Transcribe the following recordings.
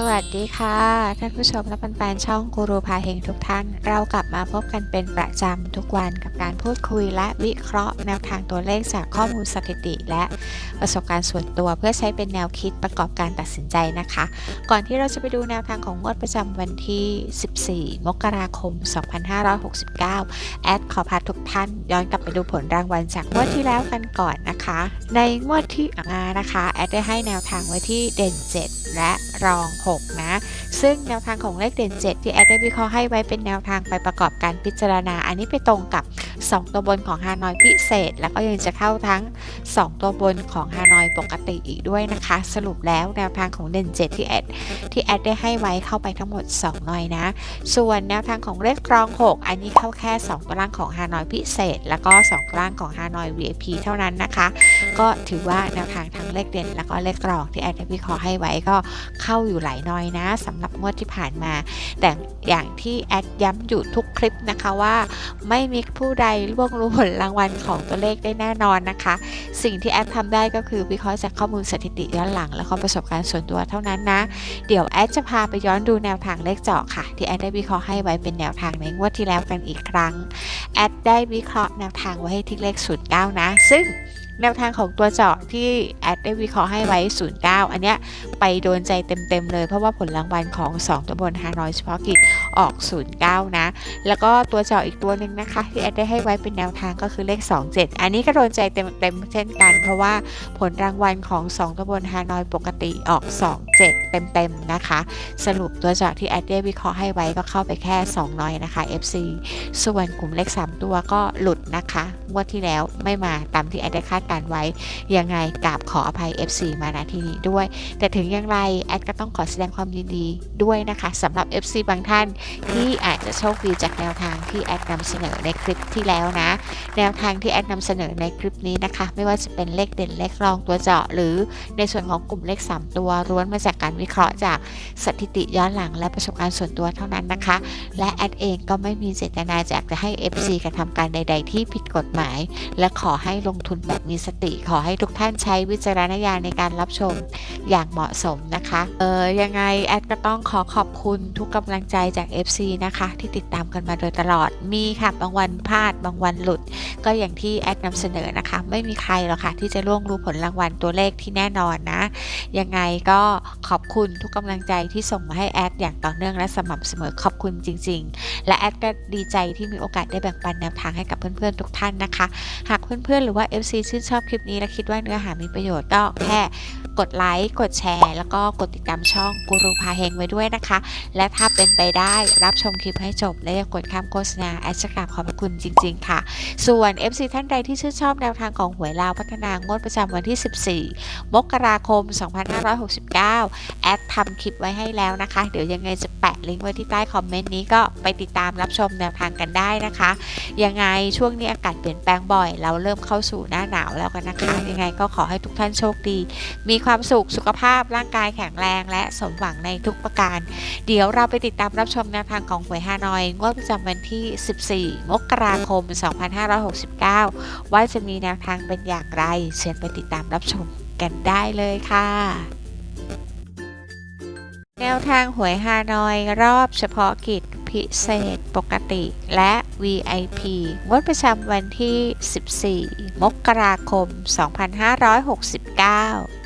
สวัสดีค่ะ ท่านผู้ชมและแฟนๆช่องกูรูพาเฮงทุกท่าน เรากลับมาพบกันเป็นประจำทุกวันกับการพูดคุยและวิเคราะห์แนวทางตัวเลขจากข้อมูลสถิติ และประสบการณ์ส่วนตัวเพื่อใช้เป็นแนวคิดประกอบการตัดสินใจนะคะ ก่อนที่เราจะไปดูแนวทางของงวดประจำวันที่ 14 มกราคม 2569 แอดขอพาทุกท่านย้อนกลับไปดูผลรางวัลจากงวดที่แล้วกันก่อนนะคะ ในงวดที่มานะคะแอดได้ให้แนวทางไว้ที่เด่น 7 และรอง 6 ซึ่งแนวทางของเลขเด่น 7 ที่แอดได้วิเคราะห์ให้ไว้เป็นแนวทางไปประกอบการพิจารณา อันนี้ไปตรงกับ 2 ตัวบนของฮานอยพิเศษ แล้วก็ยังจะเข้าทั้ง 2 ตัวบนของฮานอยปกติอีกด้วยนะคะ สรุปแล้วแนวทางของเด่น 7 ที่แอดที่แอดได้ให้ไว้เข้าไปทั้งหมด 2 หน่อยนะ ส่วนแนวทางของเลขกรอง 6 อันนี้เข้าแค่ 2 ตัวล่างของฮานอยพิเศษ แล้วก็ 2 ตัวล่างของฮานอย VIP เท่านั้นนะคะ ก็ถือว่าแนวทางทั้งเลขเด่น แล้วก็เลขกรองที่แอดได้วิเคราะห์ให้ไว้ก็เข้าอยู่หลายหน้อยนะสำหรับงวดที่ผ่านมา แต่อย่างที่แอดย้ำอยู่ทุกคลิปนะคะว่า ไม่มีผู้ใดล่วงรู้ผลรางวัลของตัวเลขได้แน่นอนนะคะ สิ่งที่แอดทำได้ก็คือวิเคราะห์จากข้อมูลสถิติย้อนหลัง และความประสบการณ์ส่วนตัวเท่านั้นนะ เดี๋ยวแอดจะพาไปย้อนดูแนวทางเลขเจาะค่ะ ที่แอดได้วิเคราะห์ให้ไว้เป็นแนวทางในงวดที่แล้วกันอีกครั้งแอดได้วิเคราะห์แนวทางไว้ให้ที่เลข09นะ ซึ่ง แนวทางของตัวเจาะที่แอดได้วิเคราะห์ให้ไว้ 09 อันเนี้ยไปโดนใจเต็มๆเลยเพราะว่าผลรางวัลของ 2ตัวบนฮานอยเฉพาะกิจออก 09 นะ แล้วก็ตัวเจาะอีกตัวหนึ่งนะคะ ที่แอดได้ให้ไว้เป็นแนวทางก็คือเลข 27 อันนี้ก็โดนใจเต็มๆเช่นกัน เพราะว่าผลรางวัลของ 2ตัวบนฮานอยปกติออก 27 เต็มๆนะคะ สรุปตัวเจาะที่แอดได้วิเคราะห์ให้ไว้ก็เข้าไปแค่2น้อยนะคะ FC ส่วนกลุ่มเลข 3 ตัวก็หลุดนะคะงวดที่แล้วไม่มาตามที่แอดได้คาดการไว้ ยังไงกราบขออภัย FC มาณที่นี้ด้วย แต่ถึงอย่างไรแอดก็ต้องขอแสดงความยินดีด้วยนะคะสำหรับ FC บางท่านที่อาจจะโชคดีจากแนวทางที่แอดนำเสนอในคลิปที่แล้วนะ แนวทางที่แอดนำเสนอในคลิปนี้นะคะ ไม่ว่าจะเป็นเลขเด่นเลขรองตัวเจาะ หรือในส่วนของกลุ่มเลข 3 ตัวล้วนมาจากการวิเคราะห์จากสถิติย้อนหลังและประสบการณ์ส่วนตัวเท่านั้นนะคะ และแอดเองก็ไม่มีเจตนาจากจะให้ FC กระทำการใด ๆ ที่ผิดกฎหมาย และขอให้ลงทุนแบบมีสติขอให้ทุกท่านใช้วิจารณญาณในการรับชมอย่างเหมาะสมนะคะเออยังไงแอดก็ต้องขอขอบคุณทุกกำลังใจจาก FC นะคะ ที่ติดตามกันมาโดยตลอดมีค่ะบางวันพลาดบางวันหลุด ก็อย่างที่แอดนำเสนอนะคะ ไม่มีใครหรอกค่ะ ที่จะล่วงรู้ผลรางวัลตัวเลขที่แน่นอนนะ ยังไงก็ขอบคุณทุกกำลังใจที่ส่งมาให้แอดอย่างต่อเนื่องและสม่ำเสมอขอบคุณจริง ๆ และแอดก็ดีใจที่มีโอกาสได้แบ่งปันแนวทางให้กับเพื่อนๆทุกท่านนะคะ หากเพื่อนๆหรือว่า FC ชื่นชอบคลิปนี้และคิดว่าเนื้อหามีประโยชน์ก็แค่กดไลค์กดแชร์ แล้วก็กดติดตามช่องกูรูพาเฮงไว้ด้วยนะคะ และถ้าเป็นไปได้รับชมคลิปให้จบ และอย่ากดข้ามโฆษณาแอดจะกราบขอบคุณจริง ๆ ค่ะ ส่วน FC ท่านใดที่ชื่นชอบแนวทางของหวยลาวพัฒนางวดประจำวันที่ 14 มกราคม 2569 แอดทำคลิปไว้ให้แล้วนะคะ เดี๋ยวยังไงจะแปะลิงก์ไว้ที่ใต้คอมเมนต์นี้ก็ไปติดตามรับชมแนวทางกันได้นะคะ ยังไงช่วงนี้อากาศเปลี่ยนแปลงบ่อย เราเริ่มเข้าสู่หน้าหนาวแล้วกันนะคะ ยังไงก็ขอให้ทุกท่านโชคดี มีความสุขสุขภาพร่างกายแข็งแรง และสมหวังในทุกประการ เดี๋ยวเราไปติดตามรับชมแนวทางของหวยฮานอยงวดประจำวันที่ 14 มกราคม 2569 ว่าจะมีแนวทางเป็นอย่างไร เชิญไปติดตามรับชมกันได้เลยค่ะแนวทางหวยฮานอยรอบเฉพาะกิจ พิเศษปกติและ VIP งดประจำวันที่ 14 มกราคม 2569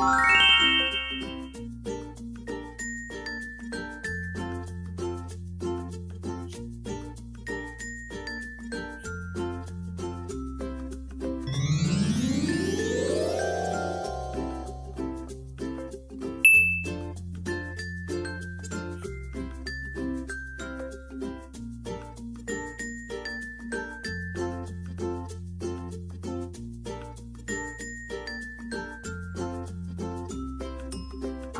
Bye.